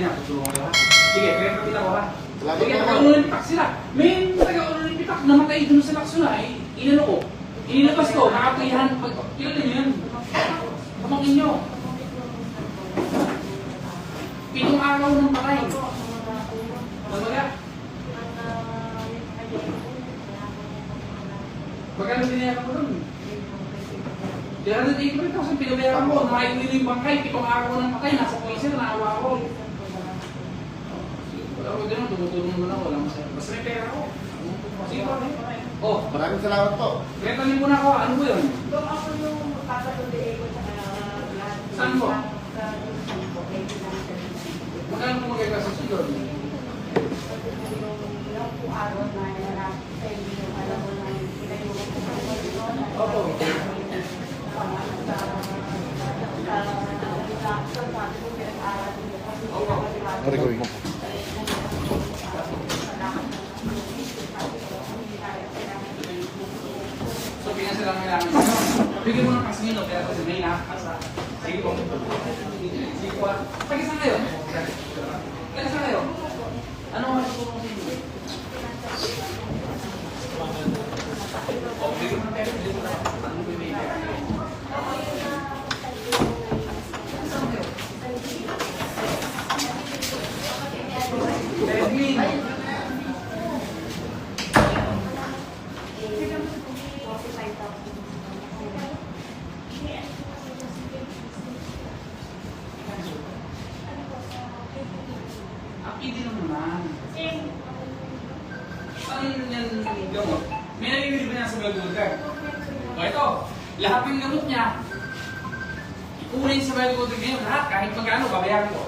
yan, tutulungan ko ha. Sige, kaya kapit ako ha. Salamat Sige, po. taga-ulo pitak sila. May taga-ulo ng pitak namatay dun sa Laksuna eh. Inano ko. Inilabas ko, nakapihan. Kilala niyo yan. Pamangkin niyo. Pitong araw ng patay. Magaga. Magkano binayaran mo dun? 380,000 pinabayaran mo. Nakain nila yung bangkay. Pitong araw ng patay. Nasa poison, naawa ko. Wala ko ganun, tumutulong mo na ako. Walang masaya. Basta may pera ako. Sige Oh, Maraming salamat po. rentanin mo na ako. Ano ba yun? Doon ako yung papatuloy ko sa Saan po? Sa Magkano mo magkakasasya doon? yung po araw na narap sa inyo, alam mo na yung pinayuhan ko sa inyo. Opo. Record mo. So, pinasa lang kailangan nyo. Bigyan mo ng kasino, kaya kasi may nakakasa. Sige po. Sige po. Pag saan kayo? Pag saan kayo? Ano ang matutulong sa inyo? Oh, bigyan mo ng pera. Bigyan mo ng pera. Ano ba may pera? Saan kayo? Edwin. Happy din naman. Saan yan gamot? May sa Belgulgar? O ito, lahat ng gamot niya, ikunin sa Belgulgar ngayon, lahat, kahit magkano, babayaran ko.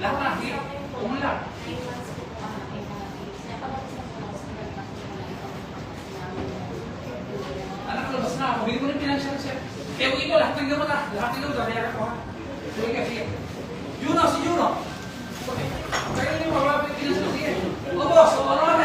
Lahat na, hirap. Umulat. Anak, labas na ako. Bili ko ng financial check. Huwag ito, lahat ng gamot ah. Lahat ng gamot, babayaran ko ha. Sige ka, sige. Juno, si Juno. Kaya niyo mababit financial sige. O boss, o ano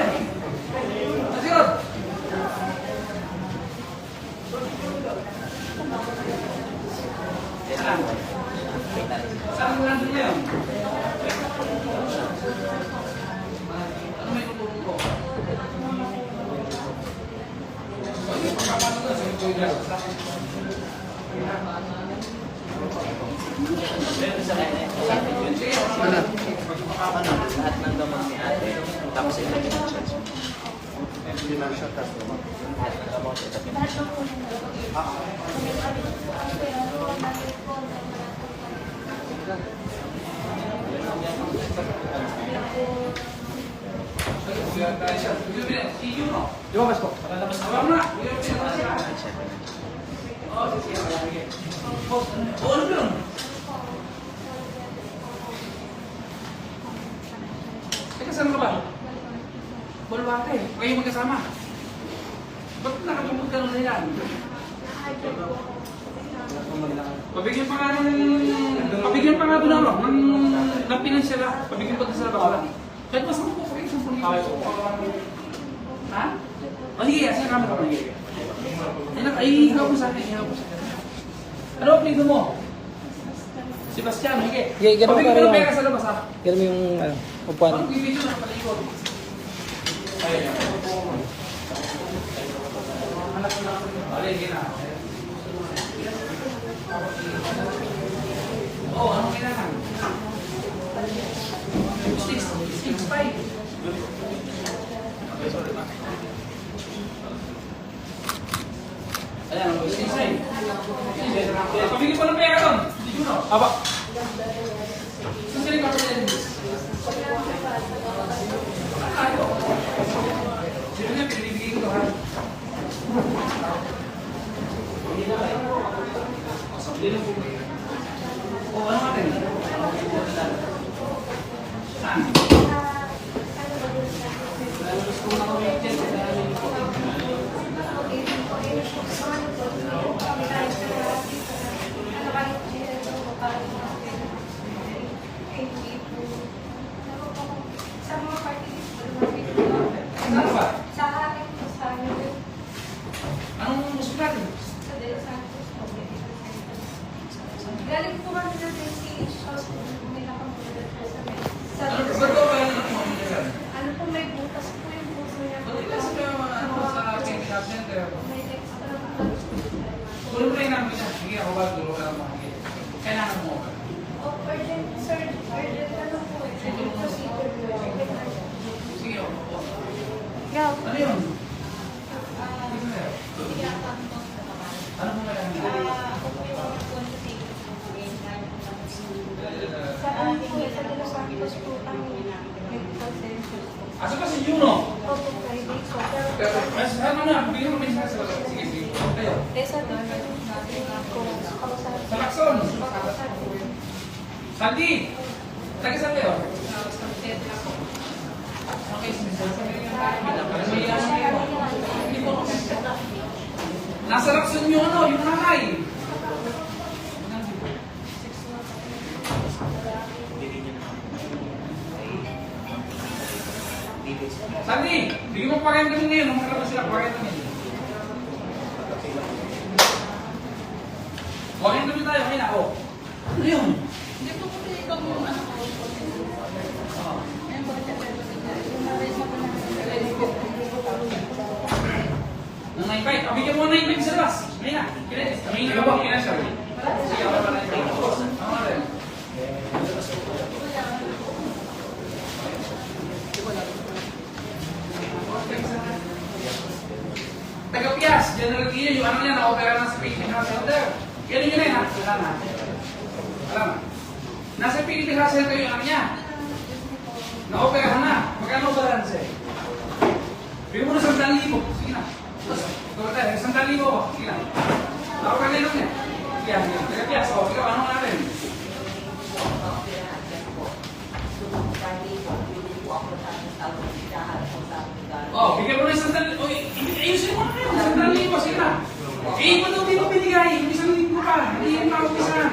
Financial. Si Juno. Lumabas po. Oh, sige. Oh, ano? Teka, saan ka ba? Bulwate. Kayo magkasama. Ba't nakatumod ka nung nila? Pabigyan pa nga ng... Pabigyan pa nga doon ano, ng, ng pinansyal ah. Pabigyan pa doon sa labas. Kahit mas ako po, kahit isang pulito. Ha? O sige, sige kami ka. Anak, ay ikaw po sa akin, ikaw po sa akin. Ano ang plido mo? Sebastian, sige. Pabigyan pa ng pera sa labas ha. Ganun yung ano, upuan. Pag video na palikod. Ayun. Anak ko na. Alin, na. Oh, anong kailangan? Six, six, five. Ayan, ang six, five. Pabigyan ko ng pera doon. Hindi ko na. Aba. Saan sila yung kapatid? Tayo. Sino niya pinibigay ko ha? O ano? Saan? Sa mga party, Saan ba? yun? Ano mo na lang? Sa ano po, sa Los Angeles po ang medical census po. Asa kasi yun, no? Opo, private po. Pero, ano na, bigyan mo minsan sa Los Sige, sige. Kayo. Sa doon, sa Lakson. Santi! Taga saan kayo? Sa Santi. Okay, sige. Nasa Lacson yung ano, yung nanay. Sandy, bigyan mo pa kayo kami ngayon. Nung makalabas sila, pa kayo kami. Huwag kami tayo, kaya na, oh. Ano yun? Hindi po kasi ikaw mo ano ko. Ayun po, yung marriage mo na Nang naipay, abigyan mo na naipay sa labas. May na, kaya kami na ba? Kaya siya. Sige, ako na. Ako na rin. Taga-Pias, General Guillo, yung ano niya, na-opera na sa Philippine Health Center. Yan yun ha? Wala na. Wala na. Nasa Philippine Health Center yung ano niya. Na-operahan na. Magkano balance eh? Bigyan mo na sandang libo. Sige na. Tapos, ito ba tayo? Sandang libo ba? Sige na. Ako ka nilong niya. Yan, yan. Taga-Pias, o. Ikaw, ano natin? Oh, bigyan mo na isang sandali. Oh, ayusin mo na yun. Sandali libo, sige na. Eh, ba't daw di mo binigay? Isang libo pa. Hindi yan pa umisan.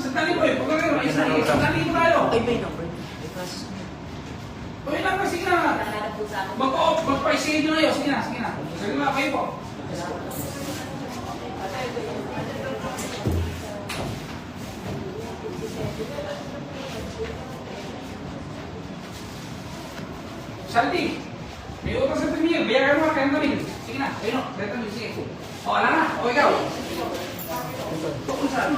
Sandali libo eh. Pag gano'n, isang libo. Sandali libo tayo. Ay, may number. May process mo. O, yun lang pa, sige na. Mag-off, mag-pa-isige na yun. Sige na, sige na. Sige na, kayo po. Santi, may utang sa premier, bayaran mo, kaya namin. Sige na, ayun o, kaya namin, sige. O, ala na, o ikaw. Tukul saan?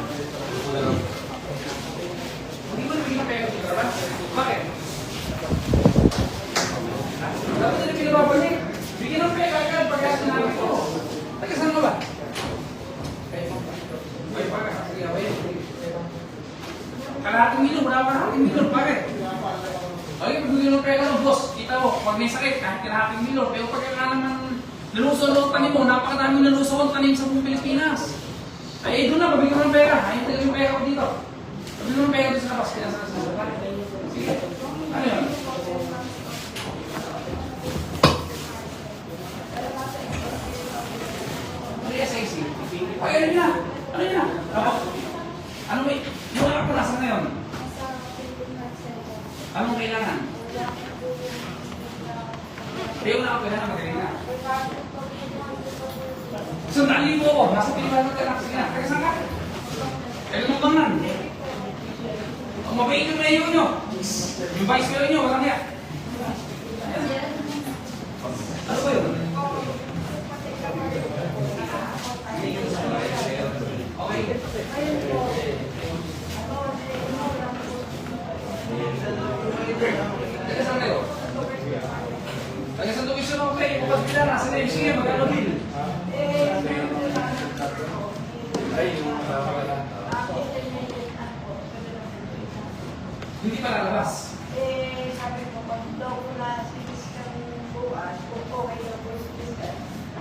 Hindi mo nabigyan ng pera dito, ba? Bakit? Dapat hindi pinababalik. Bigyan ng pera agad pagka sinabi ko. Taga saan ka ba? Ay, pagka, sige, away. Kalahating milyon, wala pa kalahating milyon, bakit? Ay, pagbigyan ng pera ng boss, kita mo, pag may sakit, kahit kalahating milyon, pero pagka ka naman nalusaw ng tanim mo, napakadaming nalusaw ang tanim sa buong Pilipinas. Ay, doon na, pabigyan mo ng pera. Ay, tagal yung pera ko dito. Pabigyan mo ng pera dito sa labas, kaya sa sa sa Sige. Ano yun? Ano yung SIC? Ay, ano yun? Ano yun? Ako. Ano may, yung ako nasa ngayon? Anong kailangan? Hindi ko na ako kailangan magaling na. Sandali libo ako, nasa Pilipinas ka na. Sige na, taga saan ka? Kailan mo bang nan? Ang mabait yung mayo nyo. Yung vice mayo nyo, walang yan. Ano ba yun? Okay. Taga saan kayo? Taga saan tuwisyon ako kayo? Kapag na yung sige, magkano bill? Hindi pa lalabas. Eh, sabi ko, pag daw ko na sinis kang buwan, kung okay na po sinis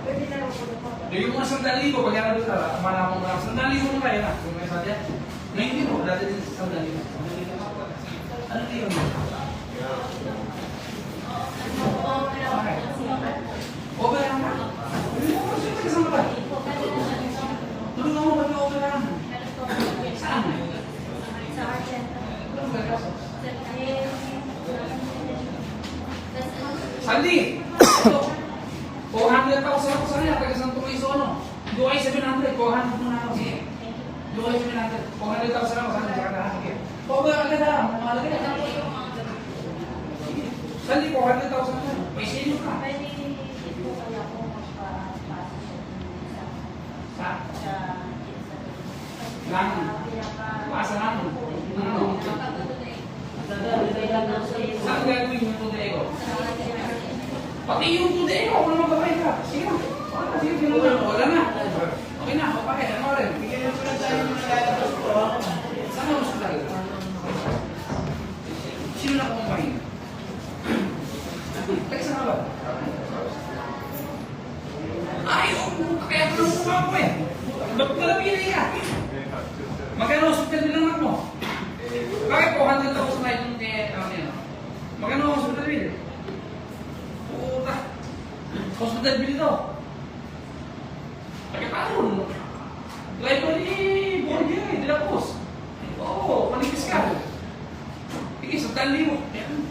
pwede na lang po na Yung mga sandali ko, pag yan na malaman mo lang, sandali mo na kayo na. Kung may sadya. Na hindi mo, dati din sa sandali mo. Ano din yun? Okay. Okay lang ba? Kasama ba? Tulungan mo ba yung okay lang? Saan? Sandy! Ito. 400,000 ako sa kanya, taga Santo Cristo, ano? Do ay 700, 400 muna ako, sige. Do ay 700, 400,000 ako sa kanya, sa kanya, sige. Okay, agad ha, mamalagay na. Sandy, 400,000 ako. May sino ka? Sa? Langan. Paasa namin. Ano? Saan gagawin yung pundeko? Pati yung pundeko, eh, wala naman babae ka. Sige na. Wala, sige, sinunan. Wala na. Okay na, papakita mo ano rin. Bigyan nyo sila tayo ng lalabas ko. Saan ang hospital? Sino na kumain? Teka, saan ba? Ayaw! Oh, kaya ko nang kumain ko eh. Doktor na pinay ka. Magkano hospital nilang mo? Bakit po 100,000 na yung eh, ano yun? Magkano hospital bill? Puta. Hospital bill ito. Pagkataon. Library board yun eh, dilapos. Oo, manipis ka. Sige, sandali libo. Ayan.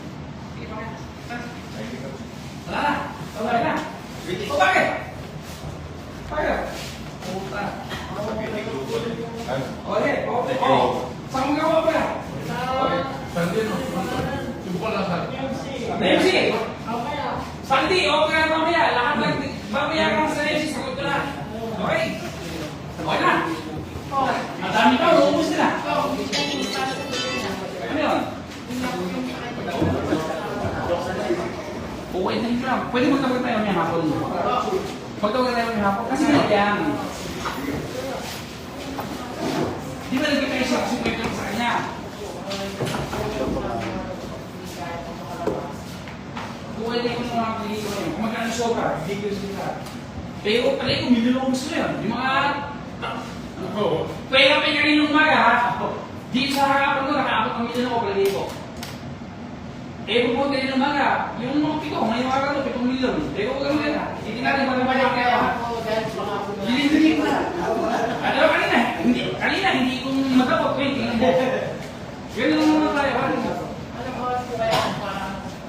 Sige, pakaya. Wala na. Wala na. O bakit? Bakit? Puta. Okay, okay. Oh, saan mo gawa ba? Okay. Sandi, no? Subukan lang sa MC! Sandi, okay na mamaya. Lahat lang, mamaya kang sa MC, sagot ko na. Okay? Okay na? Ang dami pa, uubos na. Ano yun? Okay na lang. Pwede magtawag tayo may hapon. Magtawag tayo may hapon. Kasi yan. Di ba nagkita kayo sa kanya? Pwede ko mga pelikula yun. Kung magkano sobra, hindi ko sila. Pero pala yung mililong gusto yun. Yung mga... Pwede ka yung kaninong umaga ha? Di sa harapan ko, nakaabot ng mililong ko, palagi ko. Eh, pupunta ng umaga, yung mga pito, ngayong araw ko, pitong milyon. Eh, kung gano'n yan ha? Hindi natin magpapalak kaya ha? Lilindugin ko na. Ano ba kanina? Hindi, kanina hindi ko magabot. Eh, tingnan mo. Ganun naman tayo. ha?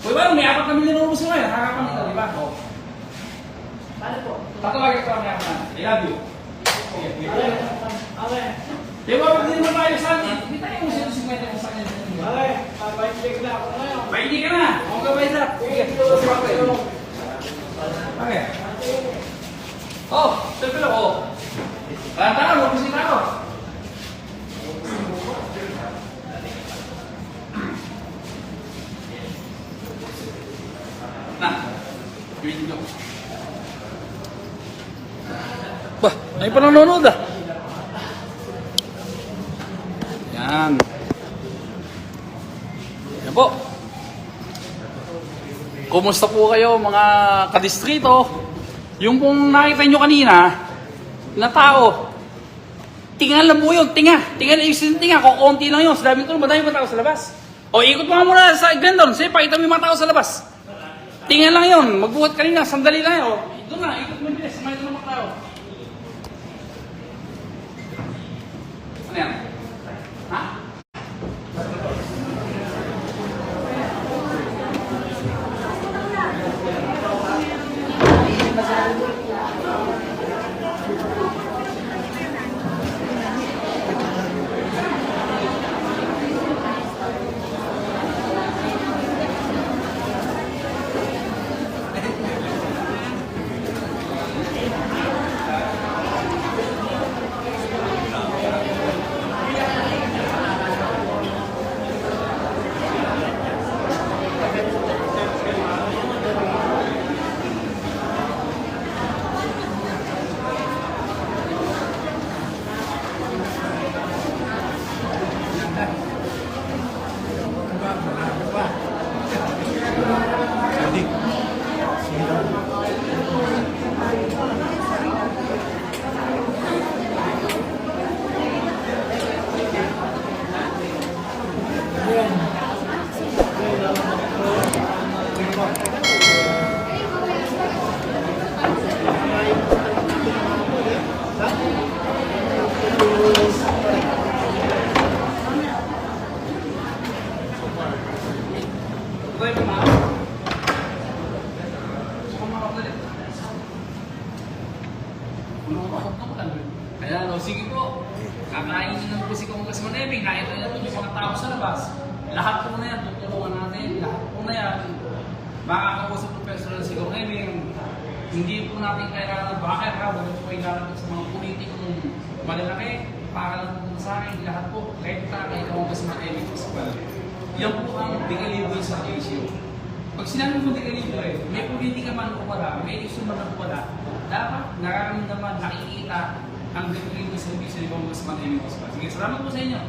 Uy, ba, may apat na milyon na ubus ngayon. Harapan nito, di ba? Oo. Tatawagin ko na. Love you. Sige, sige. Di ba, pag hindi naman tayo sa atin, hindi tayo kung sino 50 mo sa kanya. Ba, hindi ka na. Huwag ka ba isa? Sige, Okay. Oh, siyempre ako. Tanda ka, huwag kasi ako. Na, ay pa nanonood ah. Yan. Yan po. Kumusta po kayo mga kadistrito? Yung pong nakita nyo kanina na tao, tinga lang po yun, tinga. Tinga na yung tinga, kukunti lang yun. Sa dami ko, madami pa tao sa labas. O ikot mo muna sa gandon, sige, pakita mo yung mga tao sa labas. Tinga lang yun, magbuhat kanina, sandali lang yun. Doon na, ikot mo bilis, may doon mga tao. Ano yan? Ha? Okay ba mga? Saka mga kapatid. Ano ka kapatid? Ayan, o sige po. Kakainin lang po si Congress Manebing. Kaya na natin yung mga tao sa labas. Lahat po na yan, tutulungan natin. Lahat po na yan. Makakausap po personal si Congress Hindi po natin kailangan bakit ha. Wala po kailangan sa mga politikong malalaki. Para lang po sa akin, lahat po. Kahit ta kay Congress Manebing Municipal. Yan po ang digaliboy sa issue. Pag sinabi mo digaliboy, eh, may politika man o wala, may issue man o wala, dapat nararamdaman, nakikita ang digaliboy sa issue ni Congressman Amy Oscar. Sige, salamat po sa inyo.